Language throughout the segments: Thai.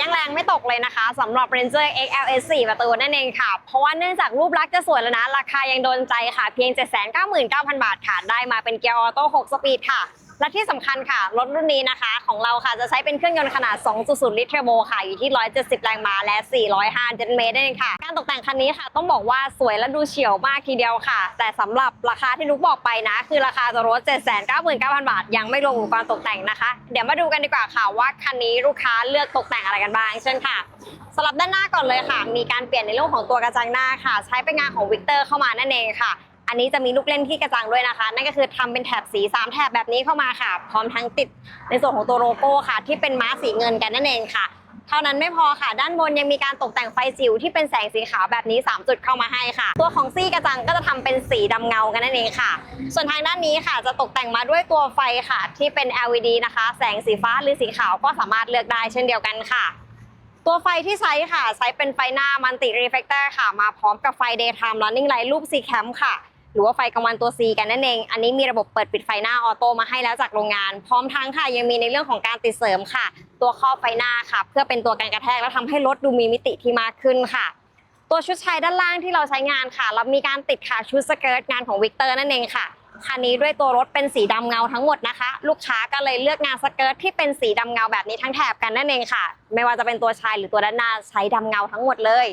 ยังแรงไม่ตกเลยนะคะสำหรับ Ranger XLS 4 ประตูนั่นเองค่ะ เพราะว่าเนื่องจากรูปลักษณ์จะสวยแล้วนะ ราคายังโดนใจค่ะ เพียง 799,000 บาทค่ะ ได้มาเป็นเกียร์ออโต้ 6 สปีดค่ะ และที่สำคัญค่ะ รถรุ่นนี้นะคะ ของเราค่ะจะใช้เป็นเครื่องยนต์ขนาด 2.0 ลิตรเทอร์โบค่ะ อยู่ที่ 170 แรงม้าและ 405นิวตันเมตรนั่นเองค่ะ การตกแต่งคันนี้ค่ะ ต้องบอกว่าสวยและดูเฉียวมากทีเดียวค่ะ แต่สำหรับราคาที่นุกบอกไปนะ คือราคาจะรถ 799,000 บาท ยังไม่รวมอุปกรณ์ตกแต่งนะคะ เดี๋ยวมาดูกันดีกว่าค่ะว่าคันนี้ลูกค้าเลือกตกแต่งอะไรกันบ้าง เช่นค่ะสำหรับด้านหน้าก่อนเลยค่ะ มีการเปลี่ยนในเรื่องของตัวกระจังหน้าค่ะ ใช้เป็นงานของวิกเตอร์เข้ามานั่นเองค่ะ อันนี้จะมีลูกเล่นที่กระจังด้วยนะคะ นั่นก็คือทำเป็นแถบสี 3 แถบแบบนี้เข้ามาค่ะ พร้อมทั้งติดในส่วนของตัวโลโก้ค่ะ ที่เป็นม้าสีเงินกันนั่นเองค่ะ เท่านั้นไม่พอค่ะ ด้านบนยังมีการตกแต่งไฟจิ๋วที่เป็นแสงสีขาวแบบนี้ 3 จุดเข้ามาให้ค่ะ ตัวของซี่กระจังก็จะทำเป็นสีดำเงากันนั่นเองค่ะ ส่วนทางด้านนี้ค่ะ จะตกแต่งมาด้วยตัวไฟค่ะ ที่เป็น LED นะคะ แสงสีฟ้าหรือสีขาวก็สามารถเลือกได้เช่นเดียวกันค่ะตัวไฟที่ใช้ค่ะ ใช้เป็นไฟหน้ามันติรีเฟกเตอร์ค่ะ มาพร้อมกับไฟ daytime running light รูป C cam ค่ะ หรือว่าไฟกลางวันตัว C กันนั่นเอง อันนี้มีระบบเปิดปิดไฟหน้าออโต้มาให้แล้วจากโรงงาน พร้อมทั้งค่ะยังมีในเรื่องของการติดเสริมค่ะ ตัวครอบไฟหน้าค่ะ เพื่อเป็นตัวกันกระแทกและทำให้รถดูมีมิติที่มากขึ้นค่ะ ตัวชุดชายด้านล่างที่เราใช้งานค่ะ เรามีการติดค่ะชุดสเกิร์ตงานของวิกเตอร์นั่นเองค่ะ คันนี้ด้วยตัวรถเป็นสีดำเงาทั้งหมดนะคะ ลูกค้าก็เลยเลือกงานสเกิร์ตที่เป็นสีดำเงาแบบนี้ทั้งแถบกันนั่นเองค่ะ ไม่ว่าจะเป็นตัวชายหรือตัวด้านหน้าใช้ดำเงาทั้งหมดเลย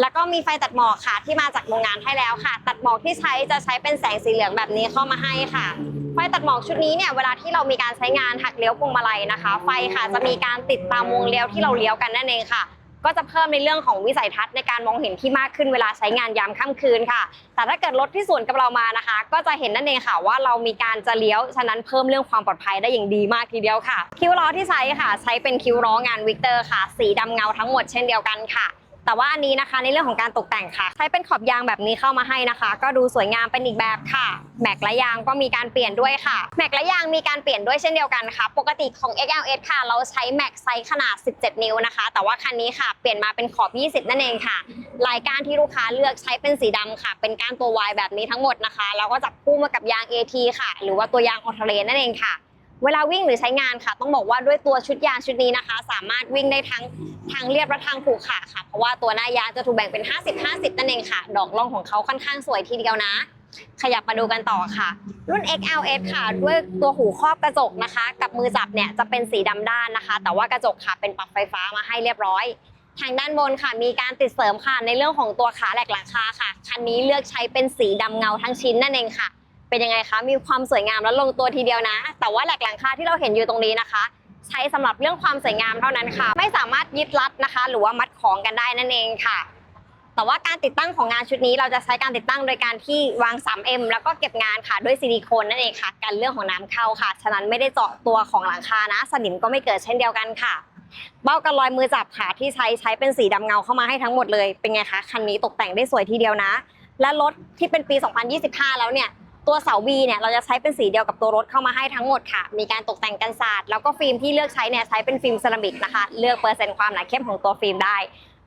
แล้วก็มีไฟตัดหมอกค่ะที่มาจากโรงงานให้แล้วค่ะ ตัดหมอกที่ใช้จะใช้เป็นแสงสีเหลืองแบบนี้เข้ามาให้ค่ะไฟตัดหมอกชุดนี้เนี่ยเวลาที่เรามีการใช้งานหักเลี้ยวพวงมาลัยนะคะ ไฟค่ะจะมีการติดตามวงเลี้ยวที่เราเลี้ยวกันนั่นเองค่ะ ก็จะเพิ่มในเรื่องของวิสัยทัศน์ในการมองเห็นที่มากขึ้นเวลาใช้งานยามค่ำคืนค่ะ แต่ถ้าเกิดรถที่สวนกับเรามานะคะ ก็จะเห็นนั่นเองค่ะว่าเรามีการจะเลี้ยว ฉะนั้นเพิ่มเรื่องความปลอดภัยได้อย่างดีมากทีเดียวค่ะ คิ้วล้อที่ใช้ค่ะ ใช้เป็นคิ้วล้องานวิกเตอร์ค่ะ สีดำเงาทั้งหมดเช่นเดียวกันค่ะ แต่ว่าอันนี้นะคะในเรื่องของการตกแต่งค่ะ ใช้เป็นขอบยางแบบนี้เข้ามาให้นะคะ ก็ดูสวยงามเป็นอีกแบบค่ะแม็กและยางก็มีการเปลี่ยนด้วยค่ะแม็กและยางมีการเปลี่ยนด้วยเช่นเดียวกันค่ะ ปกติของ XLS ค่ะ เราใช้แม็กไซส์ขนาด 17 นิ้วนะคะ แต่ว่าคันนี้ค่ะ เปลี่ยนมาเป็นขอบ 20 นั่นเองค่ะลายกานที่ลูกค้าเลือกใช้เป็นสีดำค่ะ เป็นก้านตัว Y แบบนี้ทั้งหมดนะคะแล้วก็จับคู่มากับยาง AT ค่ะ หรือว่าตัวยางออทเลนนั่นเองค่ะเวลาวิ่งหรือใช้งานค่ะ ต้องบอกว่าด้วยตัวชุดยางชุดนี้นะคะ สามารถวิ่งได้ทั้ง ทางเรียบและทางผูกขาค่ะ เพราะว่าตัวหน้ายางจะถูกแบ่งเป็น 50-50 นั่นเองค่ะ ดอกล่องของเขาค่อนข้างสวยทีเดียวนะ ขยับมาดูกันต่อค่ะ รุ่น XLS ค่ะ ด้วยตัวหูครอบกระจกนะคะ กับมือจับเนี่ยจะเป็นสีดำด้านนะคะ แต่ว่ากระจกค่ะเป็นปรับไฟฟ้ามาให้เรียบร้อยทางด้านบนค่ะมีการติดเสริมค่ะในเรื่องของตัวขาแหลกหลังคาค่ะคันนี้เลือกใช้เป็นสีดำเงาทั้งชิ้นนั่นเองค่ะ เป็นยังไงคะมีความสวยงามและลงตัวทีเดียวนะ แต่ว่าแหลกหลังคาที่เราเห็นอยู่ตรงนี้นะคะ ใช้สำหรับเรื่องความสวยงามเท่านั้นค่ะ ไม่สามารถยึดรัดนะคะ หรือว่ามัดของกันได้นั่นเองค่ะ แต่ว่าการติดตั้งของงานชุดนี้ เราจะใช้การติดตั้งโดยการที่วาง 3M แล้วก็เก็บงานค่ะด้วยซิลิโคนนั่นเองค่ะ กันเรื่องของน้ำเข้าค่ะ ฉะนั้นไม่ได้เจาะตัวของหลังคานะ สนิมก็ไม่เกิดเช่นเดียวกันค่ะ เบ้ากันรอยมือจับค่ะที่ใช้ใช้เป็นสีดำเงาเข้ามาให้ทั้งหมดเลย เป็นไงคะคันนี้ตกแต่งได้สวยทีเดียวนะ และรถที่เป็นปี 2025 แล้วเนี่ย ตัวเสาบีเนี่ยเราจะใช้เป็นสีเดียวกับตัวรถเข้ามาให้ทั้งหมดค่ะ มีการตกแต่งกันศาสตร์แล้วก็ฟิล์มที่เลือกใช้เนี่ยใช้เป็นฟิล์มเซรามิกนะคะ เลือกเปอร์เซ็นต์ความหนาเข้มของตัวฟิล์มได้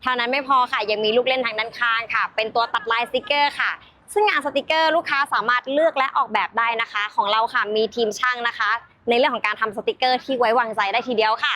เท่านั้นไม่พอค่ะยังมีลูกเล่นทางด้านข้างค่ะ เป็นตัวตัดลายสติกเกอร์ค่ะ ซึ่งงานสติกเกอร์ลูกค้าสามารถเลือกและออกแบบได้นะคะ ของเราค่ะมีทีมช่างนะคะ ในเรื่องของการทำสติกเกอร์ที่ไว้วางใจได้ทีเดียวค่ะ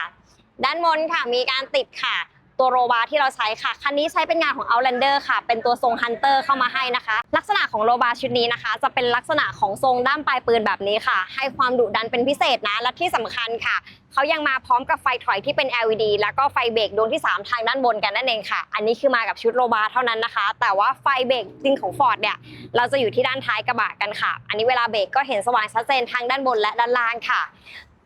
ด้านบนค่ะมีการติดค่ะ ตัวโรบาร์ที่เราใช้ค่ะ คันนี้ใช้เป็นงานของ Outlander ค่ะ เป็นตัวทรง Hunter เข้ามาให้นะคะ ลักษณะของโรบาร์ชุดนี้นะคะ จะเป็นลักษณะของทรงด้ามปลายปืนแบบนี้ค่ะ ให้ความดุดันเป็นพิเศษนะ และที่สำคัญค่ะ เขายังมาพร้อมกับไฟถอยที่เป็น LED แล้วก็ไฟเบรกดวงที่ 3 ทางด้านบนกันนั่นเองค่ะ อันนี้คือมากับชุดโรบาร์เท่านั้นนะคะ แต่ว่าไฟเบรกจริงของ Ford เนี่ย เราจะอยู่ที่ด้านท้ายกระบะกันค่ะ อันนี้เวลาเบรกก็เห็นสว่างชัดเจนทางด้านบนและด้านล่างค่ะ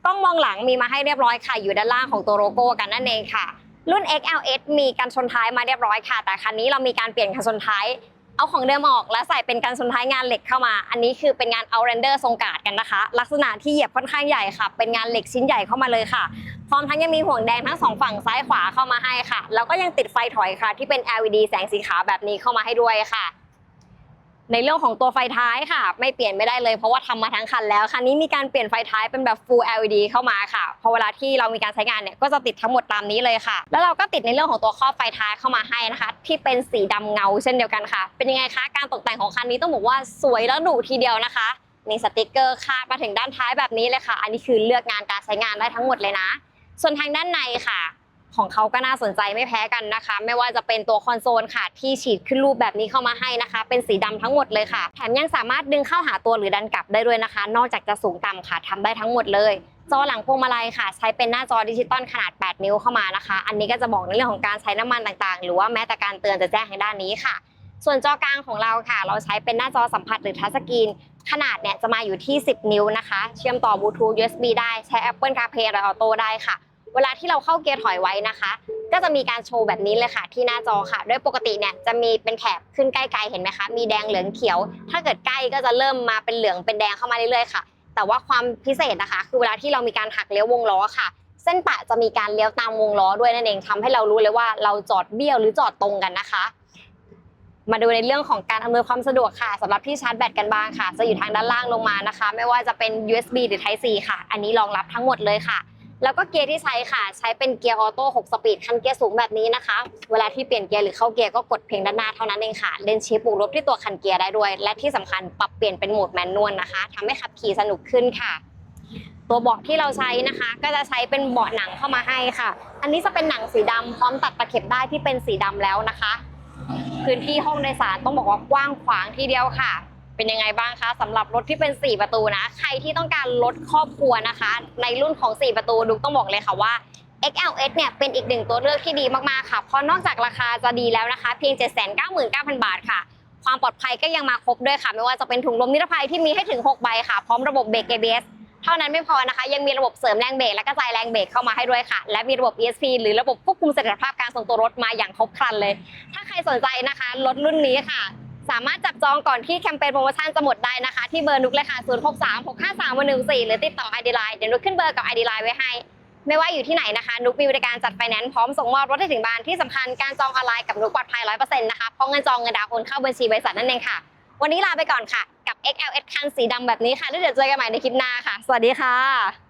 กล้องมองหลังมีมาให้เรียบร้อยค่ะ อยู่ด้านล่างของตัวโลโก้กันนั่นเองค่ะ รุ่น XLS มีกันชนท้ายมาเรียบร้อยค่ะ แต่คันนี้เรามีการเปลี่ยนกันชนท้าย เอาของเดิมออกและใส่เป็นกันชนท้ายงานเหล็กเข้ามา อันนี้คือเป็นงานเอาเรนเดอร์ทรงกาดกันนะคะ ลักษณะที่เหยียบค่อนข้างใหญ่ค่ะ เป็นงานเหล็กชิ้นใหญ่เข้ามาเลยค่ะ พร้อมทั้งยังมีห่วงแดงทั้งสองฝั่งซ้ายขวาเข้ามาให้ค่ะ แล้วก็ยังติดไฟถอยค่ะ ที่เป็น LED แสงสีขาวแบบนี้เข้ามาให้ด้วยค่ะ ในเรื่องของตัวไฟท้ายค่ะ ไม่เปลี่ยนไม่ได้เลยเพราะว่าทำมาทั้งคันแล้วคันนี้มีการเปลี่ยนไฟท้ายเป็นแบบ full LED เข้ามาค่ะพอเวลาที่เรามีการใช้งานเนี่ยก็จะติดทั้งหมดตามนี้เลยค่ะ แล้วเราก็ติดในเรื่องของตัวครอบไฟท้ายเข้ามาให้นะคะ ที่เป็นสีดำเงาเช่นเดียวกันค่ะ เป็นยังไงคะการตกแต่งของคันนี้ต้องบอกว่าสวยและหรูทีเดียวนะคะนี่สติกเกอร์คาดมาถึงด้านท้ายแบบนี้เลยค่ะ อันนี้คือเลือกงานการใช้งานได้ทั้งหมดเลยนะ ส่วนทางด้านในค่ะ ของเขาก็น่าสนใจไม่แพ้กันนะคะ ไม่ว่าจะเป็นตัวคอนโซลค่ะ ที่ฉีดขึ้นรูปแบบนี้เข้ามาให้นะคะ เป็นสีดำทั้งหมดเลยค่ะ แถมยังสามารถดึงเข้าหาตัวหรือดันกลับได้ด้วยนะคะ นอกจากจะสูงต่ำค่ะทำได้ทั้งหมดเลย จอหลังพวงมาลัยค่ะ ใช้เป็นหน้าจอดิจิตอลขนาด 8 นิ้วเข้ามานะคะ อันนี้ก็จะบอกในเรื่องของการใช้น้ำมันต่างๆ หรือว่าแม้แต่การเตือนจะแจ้งทางด้านนี้ค่ะ ส่วนจอกลางของเราค่ะ เราใช้เป็นหน้าจอสัมผัสหรือทัชสกรีนขนาดเนี่ยจะมาอยู่ที่ 10 นิ้วนะคะ เชื่อมต่อบลูทูธ USB ได้ใช้ Apple CarPlay และ Auto ได้ค่ะ เวลาที่เราเข้าเกียร์ถอยไว้นะคะ ก็จะมีการโชว์แบบนี้เลยค่ะ ที่หน้าจอค่ะ โดยปกติเนี่ยจะมีเป็นแถบขึ้นใกล้ๆเห็นไหมคะ มีแดงเหลืองเขียว ถ้าเกิดใกล้ก็จะเริ่มมาเป็นเหลืองเป็นแดงเข้ามาเรื่อยๆค่ะ แต่ว่าความพิเศษนะคะ คือเวลาที่เรามีการหักเลี้ยววงล้อค่ะ เส้นปะจะมีการเลี้ยวตามวงล้อด้วยนั่นเองทำให้เรารู้เลยว่าเราจอดเบี้ยวหรือจอดตรงกันนะคะ มาดูในเรื่องของการอำนวยความสะดวกค่ะสำหรับที่ชาร์จแบตกันบ้างค่ะ จะอยู่ทางด้านล่างลงมานะคะ ไม่ว่าจะเป็น USB หรือ Type C ค่ะ อันนี้รองรับทั้งหมดเลยค่ะ แล้วก็เกียร์ที่ใช้ค่ะ ใช้เป็นเกียร์ออโต้6สปีดคันเกียร์สูงแบบนี้นะคะ เวลาที่เปลี่ยนเกียร์หรือเข้าเกียร์ก็กดเพียงด้านหน้าเท่านั้นเองค่ะ เลนชิปบวกลบที่ตัวคันเกียร์ได้ด้วย และที่สำคัญปรับเปลี่ยนเป็นโหมดแมนนวลนะคะทำให้ขับขี่สนุกขึ้นค่ะ ตัวเบาะที่เราใช้นะคะ ก็จะใช้เป็นเบาะหนังเข้ามาให้ค่ะ อันนี้จะเป็นหนังสีดำพร้อมตัดตะเข็บได้ที่เป็นสีดำแล้วนะคะ พื้นที่ห้องโดยสารต้องบอกว่ากว้างขวางทีเดียวค่ะ เป็นยังไงบ้างคะสำหรับรถที่เป็น 4 ประตูนะ ใครที่ต้องการรถครอบครัวนะคะ ในรุ่นของ 4 ประตูดุกต้องบอกเลยค่ะว่า XLS เนี่ยเป็นอีกหนึ่งตัวเลือกที่ดีมากๆค่ะ เพราะนอกจากราคาจะดีแล้วนะคะ เพียง 799,000 บาทค่ะ ความปลอดภัยก็ยังมาครบด้วยค่ะ ไม่ว่าจะเป็นถุงลมนิรภัยที่มีให้ถึง 6 ใบค่ะ พร้อมระบบเบรก ABS เท่านั้นไม่พอนะคะ ยังมีระบบเสริมแรงเบรกและกระจายแรงเบรกเข้ามาให้ด้วยค่ะ และมีระบบ ESP หรือระบบควบคุมเสถียรภาพการทรงตัวรถมาอย่างครบครันเลย ถ้าใครสนใจนะคะรถรุ่นนี้ค่ะ สามารถจับจองก่อนที่แคมเปญโปรโมชั่นจะหมดได้นะคะ ที่เบอร์นุกเลยค่ะ 0 6 3 6 5 3 1 1 4 หรือติดต่อ ID Line เดี๋ยวนุกขึ้นเบอร์กับ ID Line ไว้ให้ ไม่ว่าอยู่ที่ไหนนะคะ นุกมีบริการจัดไฟแนนซ์พร้อมส่งมอบรถให้ถึงบ้านที่สำคัญการจองออนไลน์กับนุกปลอดภัย100%นะคะเพราะเงินจองเงินดาวน์โอนเข้าบัญชีบริษัทนั่นเองค่ะ วันนี้ลาไปก่อนค่ะกับ XLS คันสีดำแบบนี้ค่ะแล้วเดี๋ยวเจอกันใหม่ในคลิปหน้าค่ะ สวัสดีค่ะ